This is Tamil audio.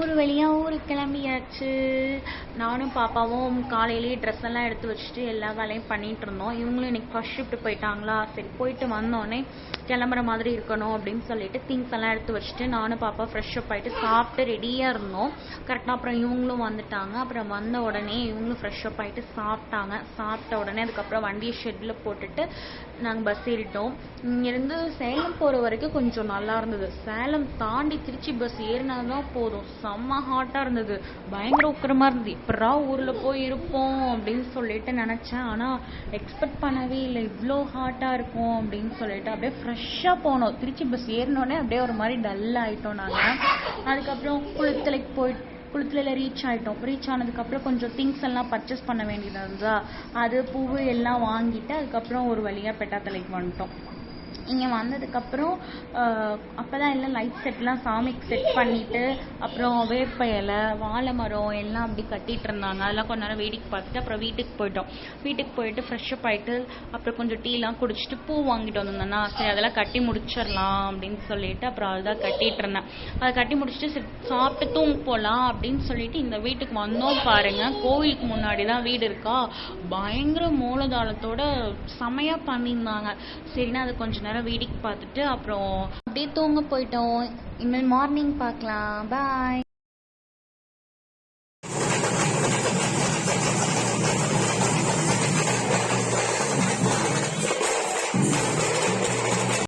ஒரு வழியாக ஊருக்கு கிளம்பியாச்சு. நானும் பாப்பாவும் காலையிலேயே ட்ரெஸ் எல்லாம் எடுத்து வச்சுட்டு எல்லா வேலையும் பண்ணிட்டு இருந்தோம். இவங்களும் இன்னைக்கு ஃபர்ஸ்ட் ஷிஃப்ட் போயிட்டாங்களா? சரி போயிட்டு வந்தோடனே கிளம்புற மாதிரி இருக்கணும் அப்படின்னு சொல்லிட்டு திங்ஸ் எல்லாம் எடுத்து வச்சுட்டு நானும் பாப்பா ஃப்ரெஷ் அப் ஆகிட்டு சாப்பிட்டு ரெடியாக இருந்தோம். கரெக்டாக அப்புறம் இவங்களும் வந்துட்டாங்க. அப்புறம் வந்த உடனே இவங்களும் ஃப்ரெஷ் அப் ஆகிட்டு சாப்பிட்டாங்க. சாப்பிட்ட உடனே அதுக்கப்புறம் வண்டியை ஷெட்டில் போட்டுட்டு நாங்கள் பஸ் ஏறிட்டோம். இங்கேருந்து சேலம் போகிற வரைக்கும் கொஞ்சம் நல்லா இருந்தது. சேலம் தாண்டி திருச்சி பஸ் ஏறினா தான் போதும். செம்ம ஹாட்டாக இருந்தது. பயங்கர உக்கிரமாக இருந்தது. எப்படா ஊரில் போய் இருப்போம் அப்படின்னு சொல்லிட்டு நினச்சேன். ஆனால் எக்ஸ்பெக்ட் பண்ணவே இல்லை. இவ்வளோ ஹாட்டாக இருக்கும் அப்படின்னு சொல்லிட்டு அப்படியே ஃப்ரெஷ்ஷாக போனோம். திருச்சி பஸ் ஏறினோடனே அப்படியே ஒரு மாதிரி டல் ஆகிட்டோம் நாங்கள் அதுக்கப்புறம் குளித்தலைக்கு போயிட்டு குளத்துல ரீச் ஆகிட்டோம் ரீச் ஆனதுக்கப்புறம் கொஞ்சம் திங்ஸ் எல்லாம் பர்ச்சேஸ் பண்ண வேண்டியது இருந்ததா அது பூவு எல்லாம் வாங்கிட்டு அதுக்கப்புறம் ஒரு வழியாக பெட்டாத்தலைக்கு வந்துட்டோம். இங்கே வந்ததுக்கப்புறம் அப்போ தான் எல்லாம் லைட் செட்லாம் சாமிக்கு செட் பண்ணிவிட்டு அப்புறம் வேப்ப இலை வாழை மரம் எல்லாம் அப்படி கட்டிகிட்டு இருந்தாங்க. அதெல்லாம் கொஞ்ச நேரம் வேடிக்கை பார்த்துட்டு அப்புறம் வீட்டுக்கு போயிட்டோம். வீட்டுக்கு போயிட்டு ஃப்ரெஷ்அப் ஆகிட்டு அப்புறம் கொஞ்சம் டீலாம் குடிச்சிட்டு பூ வாங்கிட்டு வந்திருந்தேன்னா சரி அதெல்லாம் கட்டி முடிச்சிடலாம் அப்படின்னு சொல்லிட்டு அப்புறம் அதுதான் கட்டிகிட்டு இருந்தேன். அதை கட்டி முடிச்சுட்டு சரி சாப்பிட்டு தூங்க போகலாம் அப்படின்னு சொல்லிட்டு இந்த வீட்டுக்கு வந்தோம் பாருங்கள் கோவிலுக்கு முன்னாடி தான் வீடு இருக்கா? பயங்கர மூலதாளத்தோட செமையாக பண்ணியிருந்தாங்க. சரின்னா அது கொஞ்ச நேரம் வேடிக்கை பார்த்துட்டு அப்புறம் அப்படியே தூங்க போயிட்டோம். இனிமேல் மார்னிங் பார்க்கலாம். பாய்